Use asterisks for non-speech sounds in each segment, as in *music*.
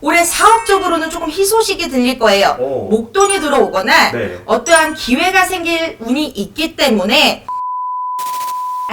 올해 사업적으로는 조금 희소식이 들릴 거예요. 오. 목돈이 들어오거나 네. 어떠한 기회가 생길 운이 있기 때문에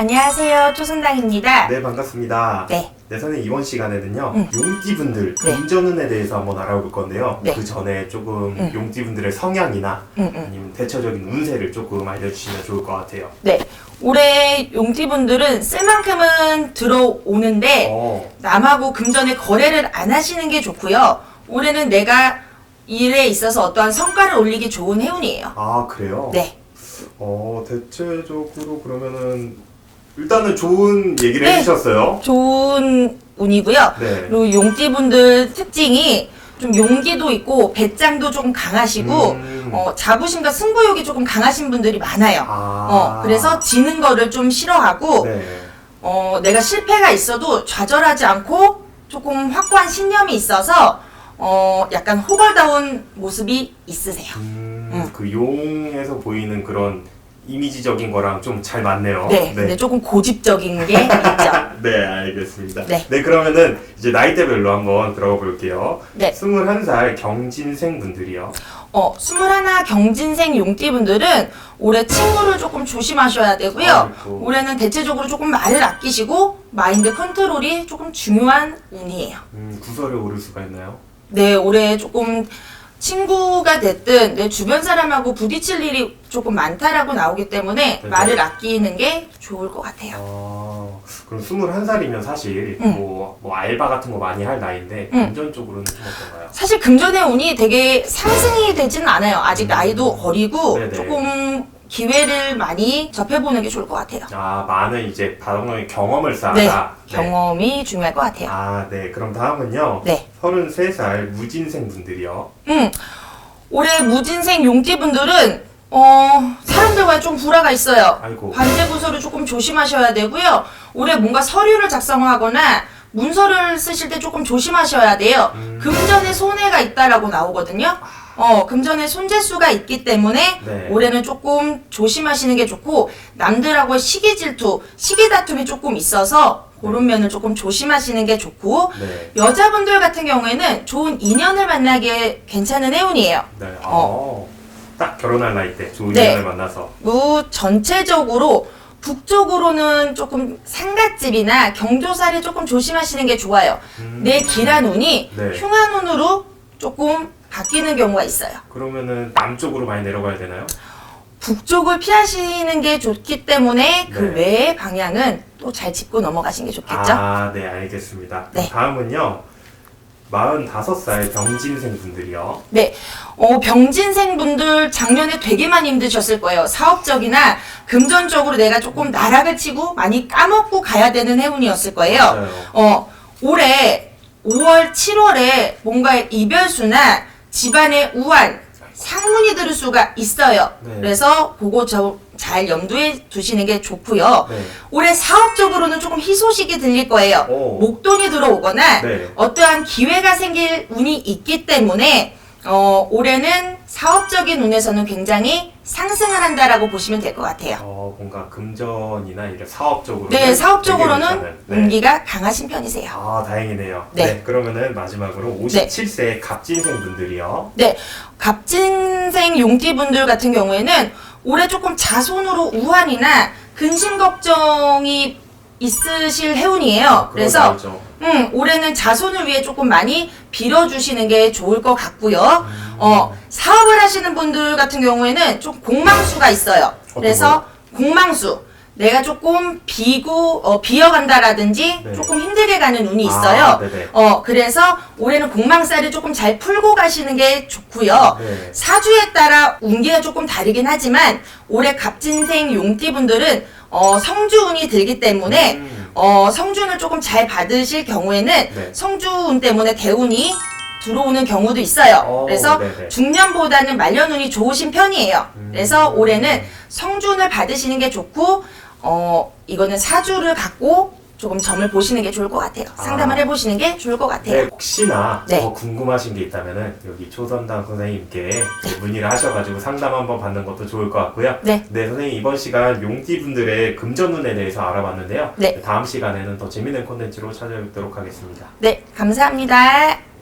안녕하세요. 초선당입니다. 네, 반갑습니다. 네. 네, 선생님 이번 시간에는요 음. 용띠분들 네. 금전운에 대해서 한번 알아볼 건데요. 네. 그 전에 조금 음. 용띠분들의 성향이나 음, 음. 아니면 대처적인 운세를 조금 알려주시면 좋을 것 같아요. 네. 올해 용띠분들은 쓸 만큼은 들어오는데 어, 남하고 금전에 거래를 안 하시는 게 좋고요. 올해는 내가 일에 있어서 어떠한 성과를 올리기 좋은 해운이에요. 아 그래요? 네. 어, 대체적으로 그러면은 일단은 좋은 얘기를 네. 해주셨어요. 좋은 운이고요. 네. 그리고 용띠분들 특징이 좀 용기도 있고 배짱도 조금 강하시고 음. 어, 자부심과 승부욕이 조금 강하신 분들이 많아요. 아. 어, 그래서 지는 거를 좀 싫어하고 네. 어, 내가 실패가 있어도 좌절하지 않고 조금 확고한 신념이 있어서 어, 약간 호걸다운 모습이 있으세요. 음, 음. 그 용에서 보이는 그런 이미지적인 거랑 좀 잘 맞네요. 네, 근데 조금 고집적인 게 있죠. *laughs* 네, 알겠습니다. 네. 그러면은 이제 나이대별로 한번 들어가 볼게요. 네. 21살 경진생 분들이요. 어, 21 경진생 용띠분들은 올해 친구를 조금 조심하셔야 되고요. 아이고. 올해는 대체적으로 조금 말을 아끼시고 마인드 컨트롤이 조금 중요한 운이에요. 음, 구설에 오를 수가 있나요? 네, 올해 조금 친구가 됐든 내 주변 사람하고 부딪힐 일이 조금 많다라고 나오기 때문에 네네. 말을 아끼는 게 좋을 것 같아요. 아, 그럼 21살이면 사실 음. 뭐, 뭐 알바 같은 거 많이 할 나이인데 음. 금전적으로는 좀 어떤가요? 사실 금전의 운이 되게 상승이 되지는 않아요. 아직 음. 나이도 어리고 네네. 조금 기회를 많이 접해보는 게 좋을 것 같아요. 아, 많은 이제 방어의 경험을 네, 쌓아라. 경험이 중요할 것 같아요. 아, 네. 그럼 다음은요. 네. 33살 무진생 분들이요. 음, 올해 무진생 용띠분들은 어, 사람들과의 좀 불화가 있어요. 아이고. 관제 부서를 조금 조심하셔야 되고요. 올해 뭔가 서류를 작성하거나 문서를 쓰실 때 조금 조심하셔야 돼요. 음. 금전에 손해가 있다라고 나오거든요. 어, 금전에 손재수가 있기 때문에 네. 올해는 조금 조심하시는 게 좋고 남들하고의 시기 질투, 시기 다툼이 조금 있어서 그런 면을 조금 조심하시는 게 좋고 네. 여자분들 같은 경우에는 좋은 인연을 만나기에 괜찮은 해운이에요. 네. 어. 어. 딱 결혼할 나이 때 좋은 네. 인연을 만나서. 무 전체적으로 북쪽으로는 조금 상갓집이나 경조사를 조금 조심하시는 게 좋아요. 음. 내 길한 운이 네. 흉한 운으로 조금 바뀌는 경우가 있어요. 그러면은 남쪽으로 많이 내려가야 되나요? 북쪽을 피하시는 게 좋기 때문에 그 네. 외의 방향은 또 잘 짚고 넘어가시는 게 좋겠죠? 아, 네, 알겠습니다. 네. 다음은요. 45살 병진생 분들이요. 네. 어, 병진생 분들 작년에 되게 많이 힘드셨을 거예요. 사업적이나 금전적으로 내가 조금 나락을 치고 많이 까먹고 가야 되는 해운이었을 거예요. 맞아요. 어, 올해 5월, 7월에 뭔가 이별수나 집안의 우환, 상문이 들을 수가 있어요. 네. 그래서 그거 저 잘 염두에 두시는 게 좋고요. 네. 올해 사업적으로는 조금 희소식이 들릴 거예요. 오. 목돈이 들어오거나 네. 어떠한 기회가 생길 운이 있기 때문에 어, 올해는 사업적인 운에서는 굉장히 상승을 한다라고 보시면 될 것 같아요. 어, 뭔가 금전이나 이런 사업적으로. 네, 사업적으로는 네. 운기가 강하신 편이세요. 아, 다행이네요. 네. 그러면은 마지막으로 57세 갑진생 분들이요. 네, 갑진생 용띠분들 같은 경우에는 올해 조금 자손으로 우환이나 근심 걱정이 있으실 해운이에요. 그래서 그러죠. 음, 올해는 자손을 위해 조금 많이 빌어주시는 게 좋을 것 같고요. 어, 사업을 하시는 분들 같은 경우에는 좀 공망수가 있어요. 그래서 공망수. 내가 조금 비고, 어, 비어간다라든지 네. 조금 힘들게 가는 운이 아, 있어요. 네네. 어, 그래서 올해는 공망살을 조금 잘 풀고 가시는 게 좋고요. 네. 사주에 따라 운기가 조금 다르긴 하지만 올해 갑진생 용띠분들은 어, 성주운이 들기 때문에 음. 어, 성준을 조금 잘 받으실 경우에는 네. 성주운 때문에 대운이 들어오는 경우도 있어요. 어, 그래서 네네. 중년보다는 말년운이 좋으신 편이에요. 음. 그래서 올해는 성준을 받으시는 게 좋고 어, 이거는 사주를 갖고 조금 점을 보시는 게 좋을 것 같아요. 아. 상담을 해보시는 게 좋을 것 같아요. 네, 혹시나 네. 더 궁금하신 게 있다면은 여기 초선당 선생님께 문의를 하셔가지고 상담 한번 받는 것도 좋을 것 같고요. 네. 선생님 이번 시간 용띠 분들의 금전운에 대해서 알아봤는데요. 네. 다음 시간에는 더 재밌는 콘텐츠로 찾아뵙도록 하겠습니다. 네, 감사합니다.